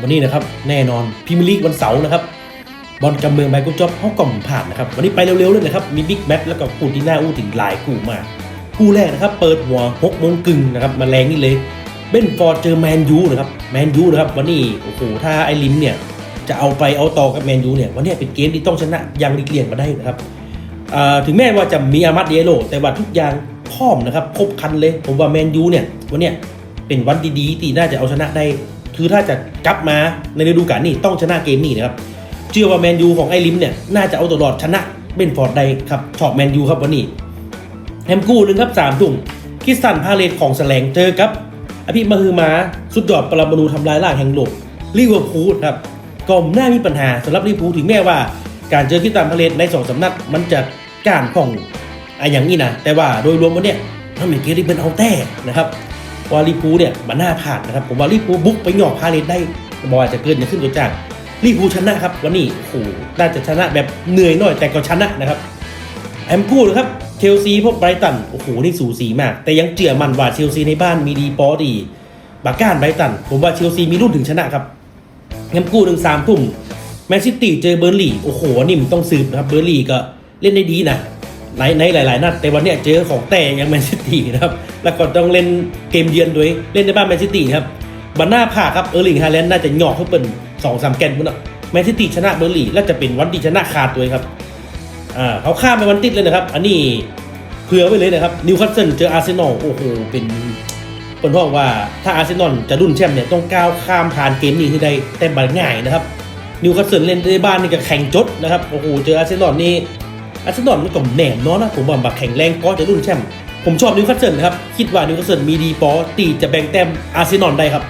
วันนี้นะครับแน่นอนพรีเมียร์ลีกวันเสาร์นะครับบอลกำเมืองไบกุจ็อบเขากล่อมผ่านนะครับวันนี้ไปเร็วๆเลยนะครับมีบิ๊กแมตช์แล้วก็คู่ที่น่าอู้ถึงหลายคู่มากคู่แรกนะครับเปิดหัว6โมงกึ่งนะครับมาแรงนี่เลยเบนฟอร์ดเจอแมนยูนะครับแมนยูนะครับวันนี้โอ้โหถ้าไอ้ลิมเนี่ยจะเอาไปเอาต่อกับแมนยูเนี่ยวันนี้เป็นเกมที่ต้องชนะอยังหลีกเลี่ยงมาได้นะครับถึงแม้ว่าจะมีอามัดเดโลแต่ว่าทุกอย่างพร้อมนะครับครบคันเลย ผมว่าแมนยูเนี่ยวันนี้เป็นวันดีๆที่น่าจะเอาชนะได้ คือถ้าจะกลับมาในฤดูกาลนี้ต้องชนะเกมนี้นะครับเชื่อว่าแมนยูของไอ้ลิมเนี่ยน่าจะเอาตลอดชนะเบนฟอร์ดได้ครับชอบแมนยูครับวันนี้แฮมกู้หนึ่งครับสามทุ่มคิสตันพาเลตของแสลงเจอกับอภิมหือมาสุดยอดปรมาณูทำลายล้างแห่งโลกลิเวอร์พูลครับก็น่ามีปัญหาสำหรับลิเวอร์พูลถึงแม้ว่า การเจอคิสตันพาเลตในสองสำนักมันจะการของอะอย่างนี้นะแต่ว่าโดยรวมวันเนี้ยมันเป็นเกมที่เป็นเอาแต่นะครับ ว่าลิพูเนี่ยมันน่าผ่านนะครับผมว่าลิพูบุกไปหยอกพาเลตได้บอกว่าจะเกินจะขึ้นตัวจ้างลิเวอร์พูชนะครับวันนี้โอ้โหน่าจะชนะแบบเหนื่อยหน่อยแต่ก็ชนะนะครับแอมพูดนะครับเชลซีพบไบรตันโอ้โหนี่สูสีมาก แต่ยังเจือมันว่าเชลซีในบ้านมีดีปอดีบาก้านไบรตัน ผมว่าเชลซีมีรุ่นถึงชนะครับแอมพูดหนึ่งสามทุ่มแมนซิตี้เจอเบอร์ลี่โอ้โหนี่มันต้องสืบนะครับเบอร์ลี่ก็เล่นได้ดีนะ ในในหลาย ๆ นัดแต่วันนี้เจอของแต่ยังแมนซิตี้นะครับ แล้วก็ต้องเล่นเกมเยือนด้วยเล่นในบ้านแมนซิตี้ครับบันหน้าผ่าครับเออร์ลิงฮาแลนด์น่าจะหยอกเขาเป็นสองสามแกนพุ่นอะแมนซิตี้ชนะเบอร์ลี่แล้วจะเป็นวันที่ชนะขาดด้วยครับอ่าเขาข้ามไปวันติดเลยนะครับ อันนี้เผื่อไว้เลยนะครับนิวคาสเซิลเจออาร์เซนอลโอ้โหเป็นคนพ่อว่าถ้าอาร์เซนอลจะรุ่นแชมป์เนี่ยต้องก้าวข้ามผ่านเกมนี้ให้ได้แต่บัง่ายนะครับนิวคาสเซิลเล่นในบ้านนี่ก็แข่งจดนะครับโอ้โหเจออาร์เซนอลนี่ อาร์เซนอลมันก็แหนมเนาะนะผมว่าบักแข็งแรงก็จะรุ่นแชมป์ผมชอบนิวคาสเซิลนะครับ คิดว่านิวคาสเซิลมีดีปอตีจะแบ่งแต้มอาร์เซนอลได้ครับ